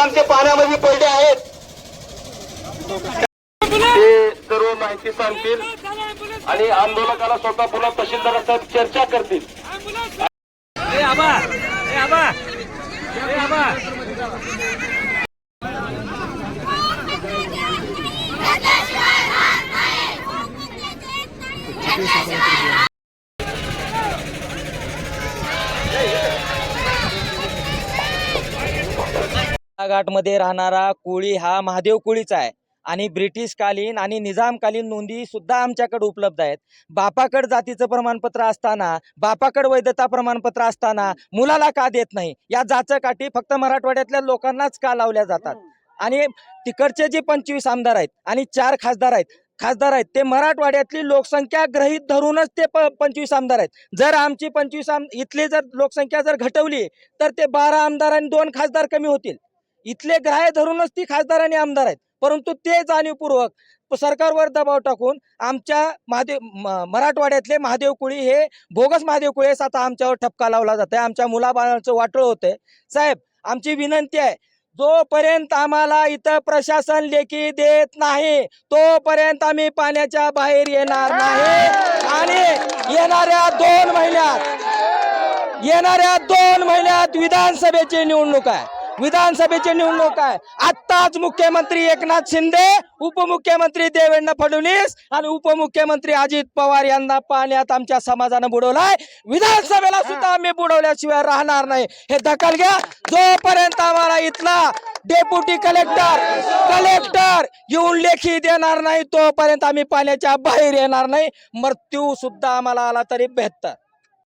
आमच्या पाण्यामध्ये पडले आहेत. ते माहिती सांगतील आणि आंदोलकाला स्वतः पुन्हा तहसीलदार साहेब चर्चा करतील. घाटमध्ये राहणारा कोळी हा महादेव कोळीचा आहे. आणि ब्रिटिशकालीन आणि निजामकालीन नोंदी सुद्धा आमच्याकडे उपलब्ध आहेत. बापाकड जातीचं प्रमाणपत्र असताना बापाकड वैधता प्रमाणपत्र असताना मुलाला का देत नाही? या जाचकाठी फक्त मराठवाड्यातल्या लोकांनाच का लावल्या जातात? आणि तिकडचे जे पंचवीस आमदार आहेत आणि चार खासदार आहेत खासदार आहेत ते मराठवाड्यातली लोकसंख्या ग्रहित धरूनच ते प पंचवीस आमदार आहेत. जर आमची पंचवीस आम इथली जर लोकसंख्या जर घटवली तर ते बारा आमदार आणि दोन खासदार कमी होतील. इथले ग्राह्य धरूनच ती खासदार आणि आमदार आहेत. परंतु ते जाणीवपूर्वक सरकारवर दबाव टाकून आमच्या महादेव मराठवाड्यातले महादेव कुळी हे बोगस महादेव कुळी आता आमच्यावर ठपका लावला जात आहे आमच्या मुलाबाळांचं वाटळ होतंय. साहेब आमची विनंती आहे जोपर्यंत आम्हाला इथं प्रशासन लेखी देत नाही तोपर्यंत आम्ही पाण्याच्या बाहेर येणार नाही. आणि येणाऱ्या दोन महिन्यात येणाऱ्या दोन महिन्यात विधानसभेची निवडणूक आहे. विधानसभेची निवडणूक आहे. आत्ताच मुख्यमंत्री एकनाथ शिंदे उपमुख्यमंत्री देवेंद्र फडणवीस आणि उपमुख्यमंत्री अजित पवार यांना पाण्यात आमच्या समाजानं बुडवलाय. विधानसभेला सुद्धा आम्ही बुडवल्याशिवाय राहणार नाही. हे दखल घ्या. जोपर्यंत आम्हाला इथला डेप्युटी कलेक्टर कलेक्टर येऊन लेखी देणार नाही तोपर्यंत आम्ही पाण्याच्या बाहेर येणार नाही. मृत्यू सुद्धा आम्हाला आला तरी बेहतर